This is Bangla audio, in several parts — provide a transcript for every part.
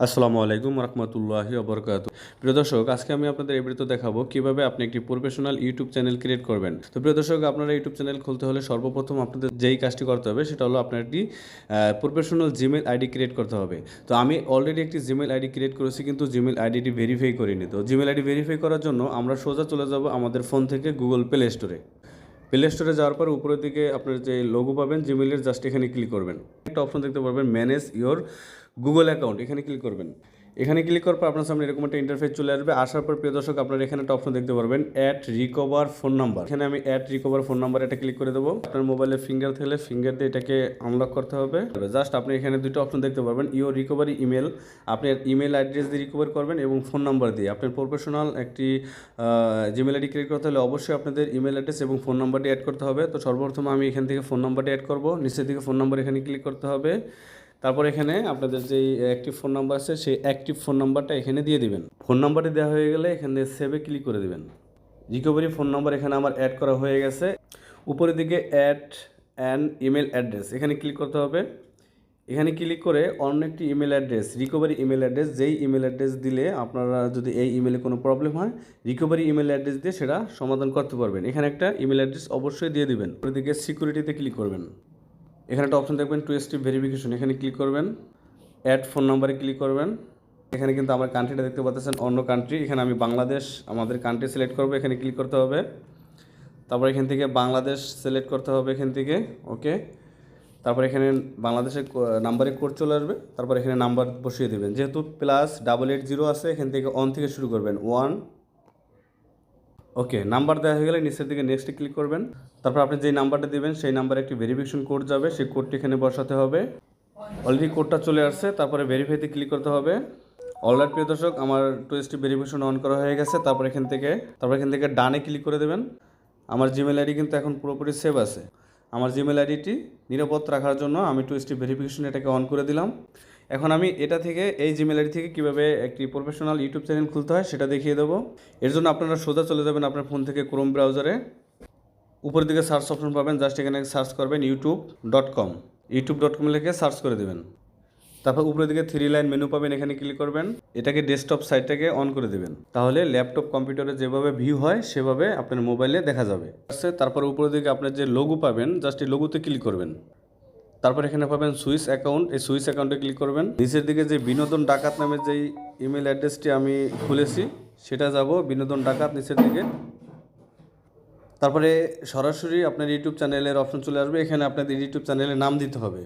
আসসালামু আলাইকুম রহমতুল্লাহি অবরকাত প্রিয় দর্শক, আজকে আমি আপনাদের এই ভিডিওতে দেখাবো কীভাবে আপনি একটি প্রফেশনাল ইউটিউব চ্যানেল ক্রিয়েট করবেন। তো প্রিয় দর্শক, আপনারা ইউটিউব চ্যানেল খুলতে হলে সর্বপ্রথম আপনাদের যেই কাজটি করতে হবে, সেটা হলো আপনার একটি প্রফেশনাল জিমেল আইডি ক্রিয়েট করতে হবে। তো আমি অলরেডি একটি জিমেল আইডি ক্রিয়েট করেছি, কিন্তু জিমেল আইডিটি ভেরিফাই করিনি। তো জিমেল আইডি ভেরিফাই করার জন্য আমরা সোজা চলে যাব আমাদের ফোন থেকে গুগল প্লে স্টোরে প্লে স্টোরে যাওয়ার পর উপরের দিকে আপনার যে লোগো পাবেন জিমেলের জাস্ট এখানে ক্লিক করবেন। একটা অপশন দেখতে পারবেন ম্যানেজ ইওর গুগল অ্যাকাউন্ট এখানে ক্লিক করবেন। এখানে ক্লিক করার পর আপনার সামনে এরকম একটা ইন্টারফেস চলে আসবে। আসার পর প্রিয় দর্শক, আপনার এখানে একটা অপশন দেখতে পারবেন অ্যাড রিকভার ফোন নাম্বার এখানে আমি অ্যাড রিকভার ফোন নাম্বার এটা ক্লিক করে দেবো। আপনার মোবাইলে ফিঙ্গার থাকলে ফিঙ্গার দিয়ে এটাকে আনলক করতে হবে। জাস্ট আপনি এখানে দুটো অপশন দেখতে পারবেন ইও রিকভারি ইমেল আপনি ইমেল অ্যাড্রেস দিয়ে রিকভার করবেন এবং ফোন নাম্বার দিয়ে। আপনার প্রফেশনাল একটি জিমেল আইডি ক্রিয়েট করতে হলে অবশ্যই আপনাদের ইমেল অ্যাড্রেস এবং ফোন নাম্বারটি অ্যাড করতে হবে। তো সর্বপ্রথম আমি এখান থেকে ফোন নাম্বারটি অ্যাড করব। নিচের দিকে ফোন নাম্বার এখানে ক্লিক করতে হবে। তারপর এখানে আপনাদের যেই অ্যাক্টিভ ফোন নাম্বার আছে, সেই অ্যাক্টিভ ফোন নাম্বারটা এখানে দিয়ে দিবেন। ফোন নাম্বারটি দেওয়া হয়ে গেলে এখানে সেভে ক্লিক করে দিবেন। রিকভারি ফোন নাম্বার এখানে আমার অ্যাড করা হয়ে গেছে। উপরের দিকে অ্যাড অ্যান ইমেল অ্যাড্রেস এখানে ক্লিক করতে হবে। এখানে ক্লিক করে অন্য একটি email address recovery email address যেই ইমেল অ্যাড্রেস দিলে আপনারা যদি এই ইমেলে কোনো প্রবলেম হয় রিকভারি ইমেল অ্যাড্রেস দিয়ে সেটা সমাধান করতে পারবেন। এখানে একটা ইমেল অ্যাড্রেস অবশ্যই দিয়ে দেবেন। উপরের দিকে সিকিউরিটিতে ক্লিক করবেন। এখানে একটা অপশন দেখবেন টু স্টেপ ভেরিফিকেশন এখানে ক্লিক করবেন অ্যাড ফোন নাম্বারে ক্লিক করবেন। এখানে কিন্তু আমার কান্ট্রিটা দেখতে পাচ্ছেন, অন্য কান্ট্রি এখানে আমি বাংলাদেশ, আমাদের কান্ট্রি সিলেক্ট করব, এখানে ক্লিক করতে হবে। তারপর এখান থেকে বাংলাদেশ সিলেক্ট করতে হবে এখান থেকে ওকে তারপর এখানে বাংলাদেশের নাম্বারে কোড চলে আসবে। তারপর এখানে নাম্বার বসিয়ে দেবেন। যেহেতু প্লাস ডাবল এইট জিরো আছে, এখান থেকে অন থেকে শুরু করবেন। ওয়ান ওকে, নাম্বার দেওয়া হয়ে গেলে নিচের দিকে নেক্সটে ক্লিক করবেন। তারপর আপনি যেই নাম্বারটা দিবেন, সেই নাম্বারে একটি ভেরিফিকেশন কোড যাবে। সেই কোডটি এখানে বসাতে হবে। অলরেডি কোডটা চলে আসছে, তারপরে ভেরিফাইতে ক্লিক করতে হবে। অলরাইট প্রিয় দর্শক, আমার টু এসটি ভেরিফিকেশন অন করা হয়ে গেছে। তারপর এখান থেকে, তারপর এখান থেকে ডানে ক্লিক করে দেবেন। আমার জিমেল আইডি কিন্তু এখন পুরোপুরি সেভ আছে। আমার জিমেল আইডিটি নিরাপদ রাখার জন্য আমি টু স্টেপ ভেরিফিকেশন এটাকে অন করে দিলাম। এখন আমি এটা থেকে, এই জিমেল আইডি থেকে কীভাবে একটি প্রফেশনাল ইউটিউব চ্যানেল খুলতে হয় সেটা দেখিয়ে দেবো। এর জন্য আপনারা সোজা চলে যাবেন আপনার ফোন থেকে ক্রোম ব্রাউজারে উপরের দিকে সার্চ অপশন পাবেন জাস্ট এখানে সার্চ করবেন YouTube dot com YouTube dot com লিখে সার্চ করে দেবেন। তারপর উপরের দিকে থ্রি লাইন মেনু পাবেন, এখানে ক্লিক করবেন। এটাকে ডেস্কটপ সাইটটাকে অন করে দেবেন। তাহলে ল্যাপটপ কম্পিউটারে যেভাবে ভিউ হয়, সেভাবে আপনার মোবাইলে দেখা যাবে। তারপর উপরের দিকে আপনার যে লোগো পাবেন জাস্ট এই লোগোতে ক্লিক করবেন। তারপর এখানে পাবেন সুইস অ্যাকাউন্ট। এই সুইস অ্যাকাউন্টে ক্লিক করবেন। নিচের দিকে যে বিনোদন ডাকাত নামে যেই ইমেল অ্যাড্রেসটি আমি খুলেছি, সেটা যাব বিনোদন ডাকাত নিচের দিকে। তারপরে সরাসরি আপনার ইউটিউব চ্যানেলের অপশন চলে আসবে। এখানে আপনাদের ইউটিউব চ্যানেলের নাম দিতে হবে।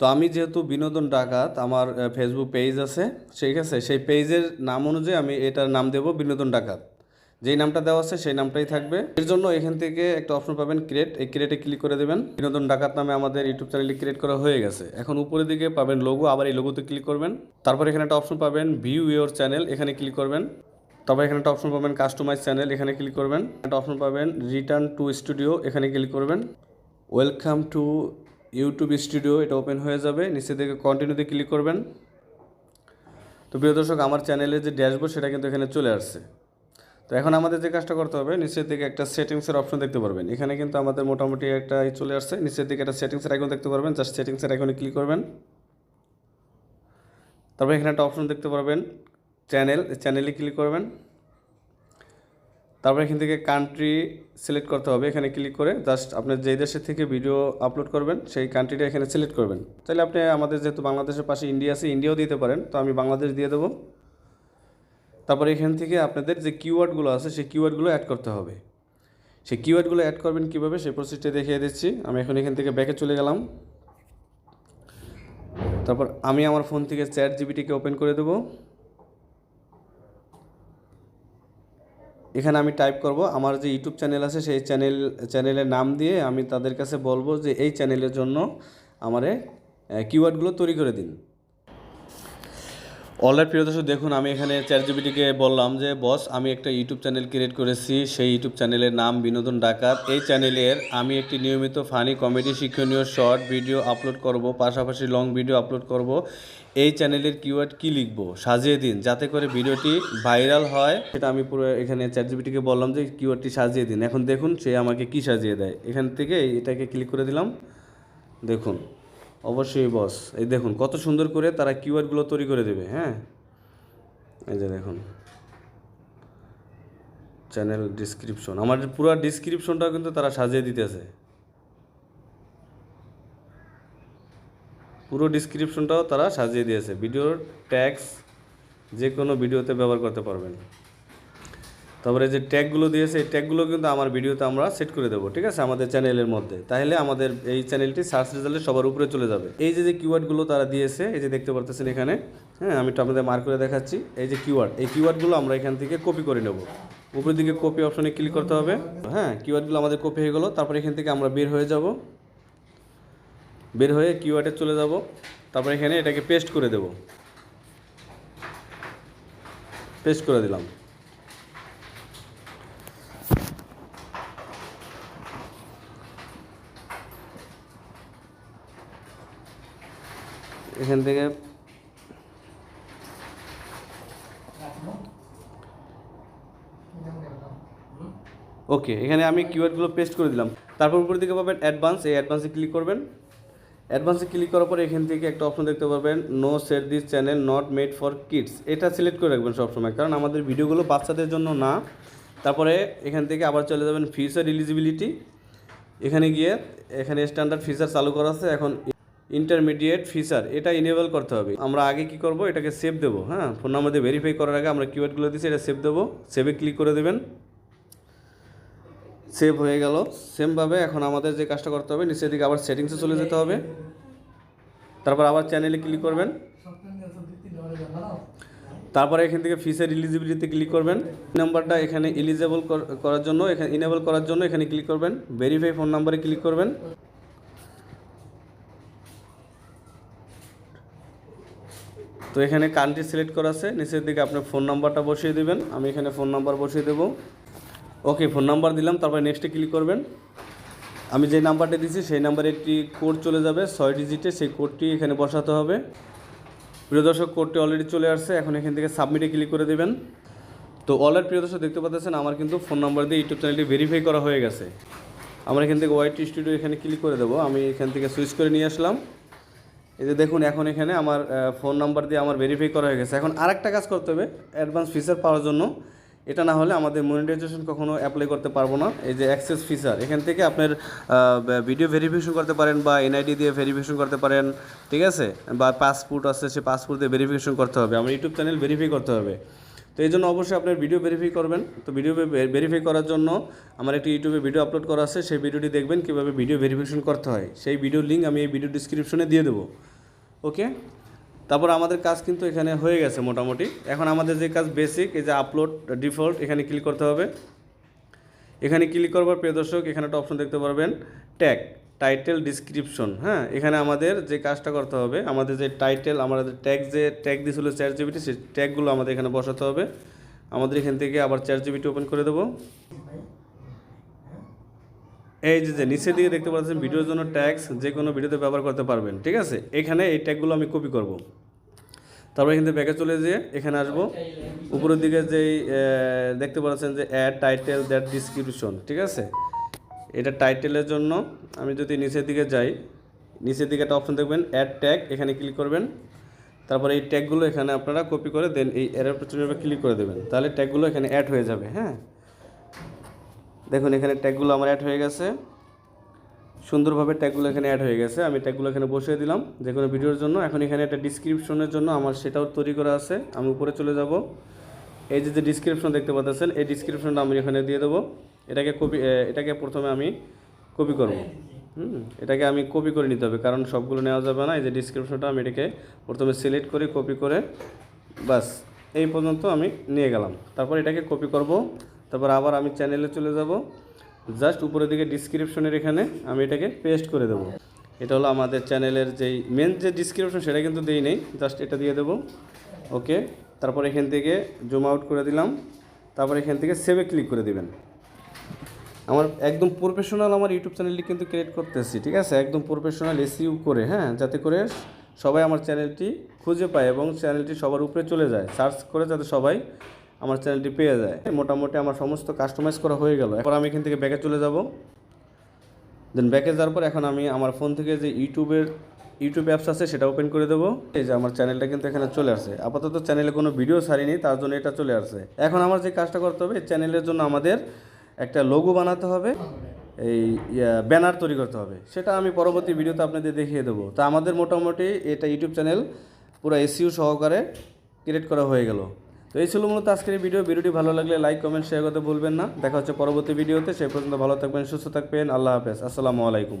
তো আমি যেহেতু বিনোদন ডাকাত, আমার ফেসবুক পেজ আছে, ঠিক আছে? সেই পেজের নাম অনুযায়ী আমি এটার নাম দেব বিনোদন ডাকাত। যেই নামটা দেওয়া আছে সেই নামটাই থাকবে। এর জন্য এখান থেকে একটা অপশন পাবেন ক্রিয়েট এই ক্রিয়েটে ক্লিক করে দেবেন। বিনোদন ডাকাত নামে আমাদের ইউটিউব চ্যানেলটি ক্রিয়েট করা হয়ে গেছে। এখন উপরের দিকে পাবেন লোগো আবার এই লোগোতে ক্লিক করবেন। তারপর এখানে একটা অপশন পাবেন ভিউ ইওর চ্যানেল এখানে ক্লিক করবেন। তারপর এখানে একটা অপশন পাবেন কাস্টমাইজ চ্যানেল এখানে ক্লিক করবেন। একটা অপশন পাবেন রিটার্ন টু স্টুডিও এখানে ক্লিক করবেন। ওয়েলকাম টু ইউটিউব স্টুডিও এটা ওপেন হয়ে যাবে। নিচে থেকে কন্টিনিউতে ক্লিক করবেন। তো প্রিয় দর্শক, আমার চ্যানেলের যে ড্যাশবোর্ড সেটা কিন্তু এখানে চলে আসছে। তো এখন আমাদের যে কাজটা করতে হবে, নিচের দিকে একটা সেটিংসের অপশন দেখতে পারবেন। এখানে কিন্তু আমাদের মোটামুটি একটা চলে আসছে, নিচের দিকে একটা সেটিংসের আইকন দেখতে পারবেন। জাস্ট সেটিংসের আইকনে ক্লিক করবেন। তারপর এখানে একটা অপশন দেখতে পারবেন চ্যানেল চ্যানেলে ক্লিক করবেন। তারপর এখান থেকে কান্ট্রি সিলেক্ট করতে হবে, এখানে ক্লিক করে জাস্ট আপনি যেই দেশের থেকে ভিডিও আপলোড করবেন, সেই কান্ট্রিটা এখানে সিলেক্ট করবেন। তাহলে আপনি আমাদের যেহেতু বাংলাদেশের পাশে ইন্ডিয়া আছে ইন্ডিয়াও দিতে পারেন। তো আমি বাংলাদেশ দিয়ে দেবো। তারপর এখান থেকে আপনাদের যে কিওয়ার্ডগুলো আছে, সেই কিওয়ার্ডগুলো অ্যাড করতে হবে। সেই কিওয়ার্ডগুলো অ্যাড করবেন কীভাবে, সেই প্রসেসটা দেখিয়ে দিচ্ছি। আমি এখন এখান থেকে ব্যাকে চলে গেলাম। তারপর আমি আমার ফোন থেকে চ্যাট জিবিটিকে ওপেন করে দেবো। এখানে আমি টাইপ করব, আমার যে ইউটিউব চ্যানেল আছে, সেই চ্যানেল চ্যানেলের নাম দিয়ে আমি তাদের কাছে বলব যে এই চ্যানেলের জন্য আমারে কিওয়ার্ডগুলো তৈরি করে দিন। অলরাইট প্রিয় দর্শক, দেখুন, আমি এখানে চ্যাট জিবিটিকে বললাম যে, বস, আমি একটা ইউটিউব চ্যানেল ক্রিয়েট করেছি। সেই ইউটিউব চ্যানেলের নাম বিনোদন ডাকাত। এই চ্যানেলের আমি একটি নিয়মিত ফানি কমেডি শিক্ষণীয় শর্ট ভিডিও আপলোড করব, পাশাপাশি লং ভিডিও আপলোড করব। এই চ্যানেলের কিওয়ার্ড কী লিখব? সাজিয়ে দিন, যাতে করে ভিডিওটি ভাইরাল হয়। সেটা আমি পুরো এখানে চ্যাট জিবিটিকে বললাম যে কিওয়ার্ডটি সাজিয়ে দিন। এখন দেখুন, সে আমাকে কি সাজিয়ে দেয়? এখান থেকে এটাকে ক্লিক করে দিলাম। দেখুন অবশ্যই বস এই দেখুন, কত সুন্দর করে তারা কিওয়ার্ডগুলো তৈরি করে দেবে হ্যাঁ? এই যে দেখুন। চ্যানেল ডিসক্রিপশন আমার পুরো ডিসক্রিপশনটাও কিন্তু তারা সাজিয়ে দিতেছে। পুরো ডিসক্রিপশনটাও তারা সাজিয়ে দিয়েছে। ভিডিওর ট্যাক্স যে কোনো ভিডিওতে ব্যবহার করতে পারবেন। তারপরে যে ট্যাগগুলো দিয়েছে, এই ট্যাগগুলো কিন্তু আমার ভিডিওতে আমরা সেট করে দেবো, ঠিক আছে? আমাদের চ্যানেলের মধ্যে। তাহলে আমাদের এই চ্যানেলটি সার্চ রেজাল্টে সবার উপরে চলে যাবে। এই যে যে কিওয়ার্ডগুলো তারা দিয়েছে, এই যে দেখতে পারতেছেন এখানে হ্যাঁ আমি একটু আপনাদের মার্ক করে দেখাচ্ছি। এই যে কিওয়ার্ড এই কিওয়ার্ডগুলো আমরা এখান থেকে কপি করে নেব। উপরের দিকে কপি অপশনে ক্লিক করতে হবে। হ্যাঁ কিওয়ার্ডগুলো আমাদের কপি হয়ে গেলো, তারপর এখান থেকে আমরা বের হয়ে যাব। বের হয়ে কিওয়ার্ডে চলে যাব। তারপর এখানে এটাকে পেস্ট করে দেব। পেস্ট করে দিলাম। এখান থেকে ওকে, এখানে আমি কিওয়ার্ডগুলো পেস্ট করে দিলাম। তারপর উপর দিকে পাবেন অ্যাডভান্স এই অ্যাডভান্সে ক্লিক করবেন। অ্যাডভান্সে ক্লিক করার পরে এখান থেকে একটা অপশন দেখতে পাবেন no set this channel not made for kids এটা সিলেক্ট করে রাখবেন সবসময়, কারণ আমাদের ভিডিওগুলো বাচ্চাদের জন্য না। তারপরে এখান থেকে আবার চলে যাবেন ফিচার এলিজিবিলিটি এখানে গিয়ে, এখানে স্ট্যান্ডার্ড ফিচার চালু করা আছে, এখন ইন্টারমিডিয়েট ফিচার এটা ইনেবল করতে হবে। আমরা আগে কি করব? এটাকে সেভ দেবো হ্যাঁ? ফোন নাম্বার দিয়ে ভেরিফাই করার আগে আমরা কিওয়ার্ডগুলো দিচ্ছি এটা সেভ দেবো। সেভে ক্লিক করে দেবেন। সেভ হয়ে গেল। সেমভাবে এখন আমাদের যে কাজটা করতে হবে, নিচের দিকে আবার সেটিংসে চলে যেতে হবে। তারপর আবার চ্যানেলে ক্লিক করবেন। তারপরে এখান থেকে ফিসের ইলিজিবিলিটিতে ক্লিক করবেন। নাম্বারটা এখানে এলিজেবল করার জন্য, এখানে ইনেবল করার জন্য এখানে ক্লিক করবেন। ভেরিফাই ফোন নাম্বারে ক্লিক করবেন। তো এখানে কান্ট্রি সিলেক্ট করা আছে, নিচের দিকে আপনি ফোন নাম্বারটা বসিয়ে দেবেন, আমি এখানে ফোন নাম্বার বসিয়ে দেবো। ওকে ফোন নাম্বার দিলাম, তারপরে নেক্সটে ক্লিক করবেন। আমি যে নাম্বারটা দিয়েছি, সেই নাম্বারে একটি কোড চলে যাবে, ছয় ডিজিটে সেই কোডটি এখানে বসাতে হবে। প্রিয় দর্শক কোডটি অলরেডি চলে আসছে, এখন এখান থেকে সাবমিটে ক্লিক করে দেবেন। তো অলরেডি প্রিয় দর্শক, দেখতে পাচ্ছেন, আমার কিন্তু ফোন নাম্বার দিয়ে ইউটিউব চ্যানেলটি ভেরিফাই করা হয়ে গেছে। আমরা এখান থেকে ওয়াইটি স্টুডিও এখানে ক্লিক করে দেবো, আমি এখান থেকে সুইচ করে নিয়ে আসলাম। এই যে দেখুন, এখন এখানে আমার ফোন নাম্বার দিয়ে আমার ভেরিফাই করা হয়ে গেছে। এখন আরেকটা কাজ করতে হবে অ্যাডভান্স ফিচার পাওয়ার জন্য। এটা না হলে আমাদের মনিটাইজেশন কখনো অ্যাপ্লাই করতে পারব না। এই যে অ্যাক্সেস ফিচার এখান থেকে আপনার ভিডিও ভেরিফিকেশন করতে পারেন বা এনআইডি দিয়ে ভেরিফিকেশন করতে পারেন, ঠিক আছে? বা পাসপোর্ট আছে, সে পাসপোর্ট দিয়ে ভেরিফিকেশন করতে হবে। আমার ইউটিউব চ্যানেল ভেরিফাই করতে হবে। তো এই জন্য অবশ্যই আপনার ভিডিও ভেরিফাই করবেন। তো ভিডিও ভেরিফাই করার জন্য আমার একটি ইউটিউবে ভিডিও আপলোড করা আছে। সেই ভিডিওটি দেখবেন কীভাবে ভিডিও ভেরিফিকেশন করতে হয়। সেই ভিডিও লিঙ্ক আমি এই ভিডিও ডিসক্রিপশনে দিয়ে দেবো। ওকে? তারপর আমাদের কাজ কিন্তু এখানে হয়ে গেছে মোটামুটি। এখন আমাদের যে কাজ বেসিক এই যে আপলোড ডিফল্ট এখানে ক্লিক করতে হবে। এখানে ক্লিক করবার প্রিয় দর্শক, এখানে একটা অপশন দেখতে পারবেন ট্যাগ টাইটেল ডিসক্রিপশন হ্যাঁ এখানে আমাদের যে কাজটা করতে হবে, আমাদের যে টাইটেল আমাদের ট্যাগ যে ট্যাগ দিয়েছিল চ্যাট জিবিটি সেই ট্যাগগুলো আমাদের এখানে বসাতে হবে। আমাদের এখান থেকে আবার চ্যাট জিবিটি ওপেন করে দেবো। এই যে যে, নিচের দিকে দেখতে পাচ্ছেন ভিডিওর জন্য ট্যাক্স যে কোনো ভিডিওতে ব্যবহার করতে পারবেন, ঠিক আছে? এখানে এই ট্যাগগুলো আমি কপি করব। তারপর এখান থেকে চলে যেয়ে এখানে আসব। উপরের দিকে যেই দেখতে পাচ্ছেন যে অ্যাড টাইটেল দ্যাট ডিসক্রিপশন ঠিক আছে? এটা টাইটেলের জন্য আমি যদি নিচের দিকে যাই, নিচের দিকে একটা অপশন দেখবেন অ্যাড ট্যাগ এখানে ক্লিক করবেন। তারপরে এই ট্যাগগুলো এখানে আপনারা কপি করে দেন এই এর পেছনে ক্লিক করে দেবেন। তাহলে ট্যাগগুলো এখানে অ্যাড হয়ে যাবে হ্যাঁ? দেখুন, এখানে ট্যাগগুলো আমার অ্যাড হয়ে গেছে। সুন্দরভাবে ট্যাগগুলো এখানে অ্যাড হয়ে গেছে। আমি ট্যাগগুলো এখানে বসিয়ে দিলাম যে কোনো ভিডিওর জন্য। এখন এখানে একটা ডিসক্রিপশনের জন্য আমার সেটাও তৈরি করা আছে। আমি উপরে চলে যাব। এই যে যে ডিসক্রিপশন দেখতে পাচ্ছেন, এই ডিসক্রিপশনটা আমি এখানে দিয়ে দেবো। এটাকে কপি এটাকে প্রথমে আমি কপি করব। হুম, এটাকে আমি কপি করে নিতে হবে, কারণ সবগুলো নেওয়া যাবে না। এই যে ডিসক্রিপশনটা আমি এটাকে প্রথমে সিলেক্ট করে কপি করে বাস এই পর্যন্ত আমি নিয়ে গেলাম। তারপর এটাকে কপি করব। তারপর আবার আমি চ্যানেলে চলে যাব। জাস্ট উপরের দিকে ডিসক্রিপশনের এখানে আমি এটাকে পেস্ট করে দেবো। এটা হলো আমাদের চ্যানেলের যেই মেন যে ডিসক্রিপশন সেটা কিন্তু দিই নেই জাস্ট এটা দিয়ে দেবো। ওকে তারপর এখান থেকে জুম আউট করে দিলাম। তারপর এখান থেকে সেভে ক্লিক করে দিবেন। আমার একদম প্রফেশনাল আমার ইউটিউব চ্যানেলটি কিন্তু ক্রিয়েট করতেছি, ঠিক আছে? একদম প্রফেশনাল এসইউ করে হ্যাঁ? যাতে করে সবাই আমার চ্যানেলটি খুঁজে পায় এবং চ্যানেলটি সবার উপরে চলে যায়। সার্চ করে যাতে সবাই আমার চ্যানেলটি পেয়ে যায়। মোটামুটি আমার সমস্ত কাস্টমাইজ করা হয়ে গেল। এরপর আমি এখান থেকে ব্যাকে চলে যাব। দেন ব্যাকে যাওয়ার পর এখন আমি আমার ফোন থেকে যে ইউটিউবের ইউটিউব অ্যাপস আছে, সেটা ওপেন করে দেবো। এই যে আমার চ্যানেলটা কিন্তু এখানে চলে আসছে। আপাতত চ্যানেলে কোনো ভিডিও ছাড়িনি, তার জন্য এটা চলে আসছে। এখন আমার যে কাজটা করতে হবে চ্যানেলের জন্য আমাদের একটা লোগো বানাতে হবে। এই ব্যানার তৈরি করতে হবে। সেটা আমি পরবর্তী ভিডিওতে আপনাদের দেখিয়ে দেবো। তা আমাদের মোটামুটি এটা ইউটিউব চ্যানেল পুরো এসিউ সহকারে ক্রিয়েট করা হয়ে গেল। তো এই ছিল মূলত আজকের এই ভিডিও। ভিডিওটি ভালো লাগলে লাইক, কমেন্ট শেয়ার করতে ভুলবেন না। দেখা হচ্ছে পরবর্তী ভিডিওতে। সেই পর্যন্ত ভালো থাকবেন, সুস্থ থাকবেন। আল্লাহ হাফেজ। আসসালামু আলাইকুম।